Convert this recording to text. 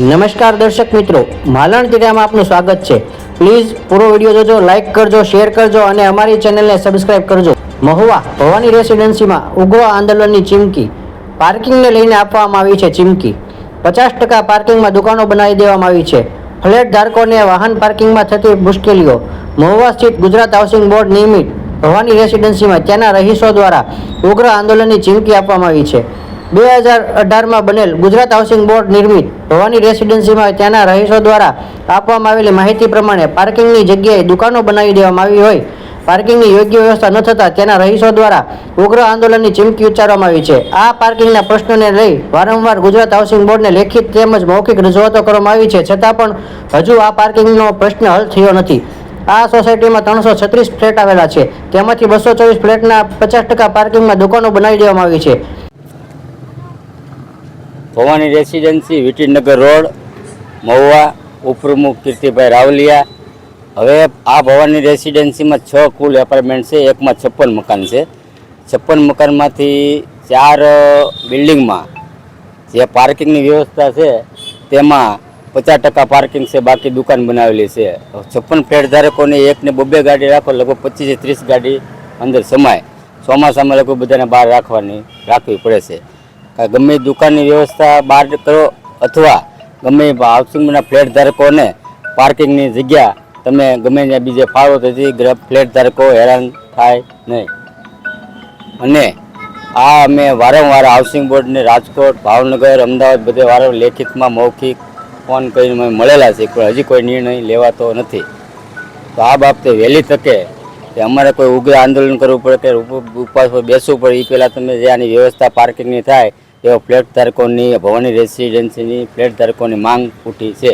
નમસ્કાર દર્શક મિત્રો, માલણ ટીકામાં આપનું સ્વાગત છે. પ્લીઝ પૂરો વીડિયો જોજો લાઇક કરજો શેર કરજો અને અમારી ચેનલને સબસ્ક્રાઇબ કરજો. મહુવા ભવાની રેસિડેન્સીમાં ઉગ્ર આંદોલનની ચીમકી. પાર્કિંગને લઈને આપવામાં આવી છે ચીમકી. પચાસ ટકા પાર્કિંગમાં દુકાનો બનાવી દેવામાં આવી છે. ફ્લેટ ધારકોને વાહન પાર્કિંગમાં થતી મુશ્કેલીઓ. મહુવા સ્થિત ગુજરાત હાઉસિંગ બોર્ડ નિયમિત ભવાની રેસિડેન્સીમાં ત્યાંના રહીશો દ્વારા ઉગ્ર આંદોલનની ચીમકી આપવામાં આવી છે. બે હજાર અઢારમાં બનેલ ગુજરાત હાઉસિંગ બોર્ડ નિર્મિત ભવાની રેસિડેન્સીમાં ત્યાંના રહીશો દ્વારા આપવામાં આવેલી માહિતી પ્રમાણે પાર્કિંગની જગ્યાએ દુકાનો બનાવી દેવામાં આવી હોય. પાર્કિંગની યોગ્ય વ્યવસ્થા ન થતાં તેના રહીશો દ્વારા ઉગ્ર આંદોલનની ચીમકી ઉચ્ચારવામાં આવી છે. આ પાર્કિંગના પ્રશ્નોને લઈ વારંવાર ગુજરાત હાઉસિંગ બોર્ડને લેખિત તેમજ મૌખિક રજૂઆતો કરવામાં આવી છે. છતાં પણ હજુ આ પાર્કિંગનો પ્રશ્ન હલ થયો નથી. આ સોસાયટીમાં ત્રણસો છત્રીસ ફ્લેટ આવેલા છે. તેમાંથી બસો ચોવીસ ફ્લેટના પચાસ ટકા પાર્કિંગમાં દુકાનો બનાવી દેવામાં આવી છે. ભવાની રેસિડેન્સી, વિટીનગર રોડ, મહુવા ઉપપ્રમુખ કીર્તિભાઈ રાવલિયા. હવે આ ભવાની રેસિડેન્સીમાં છ કુલ એપાર્ટમેન્ટ છે, એકમાં છપ્પન મકાન છે. છપ્પન મકાનમાંથી ચાર બિલ્ડિંગમાં જે પાર્કિંગની વ્યવસ્થા છે, તેમાં પચાસ ટકા પાર્કિંગ છે, બાકી દુકાન બનાવેલી છે. છપ્પન ફ્લેટ ધારકોને એકને બબે ગાડી રાખો, લગભગ પચીસ ત્રીસ ગાડી અંદર સમાય. ચોમાસામાં લગભગ બધાને બહાર રાખવાની, રાખવી પડે છે. ગમે દુકાનની વ્યવસ્થા બહાર કરો અથવા ગમે હાઉસિંગના ફ્લેટ ધારકોને પાર્કિંગની જગ્યા તમે ગમે ત્યાં બીજે ફાળો તેથી ફ્લેટ ધારકો હેરાન થાય નહીં. અને આ અમે વારંવાર હાઉસિંગ બોર્ડને રાજકોટ, ભાવનગર, અમદાવાદ બધે વારંવાર લેખિતમાં મૌખિક ફોન કરીને અમે મળેલા છે પણ હજી કોઈ નિર્ણય લેવાતો નથી. તો આ બાબતે વહેલી તકે કે અમારે કોઈ ઉગ્ર આંદોલન કરવું પડે કે ઉપ- ઉપવાસ પર બેસવું પડે એ પહેલાં તમે જે આની વ્યવસ્થા પાર્કિંગની થાય એવો ફ્લેટ ધારકોની ભવાની રેસિડેન્સીની ફ્લેટ ધારકોની માંગ ઉઠી છે.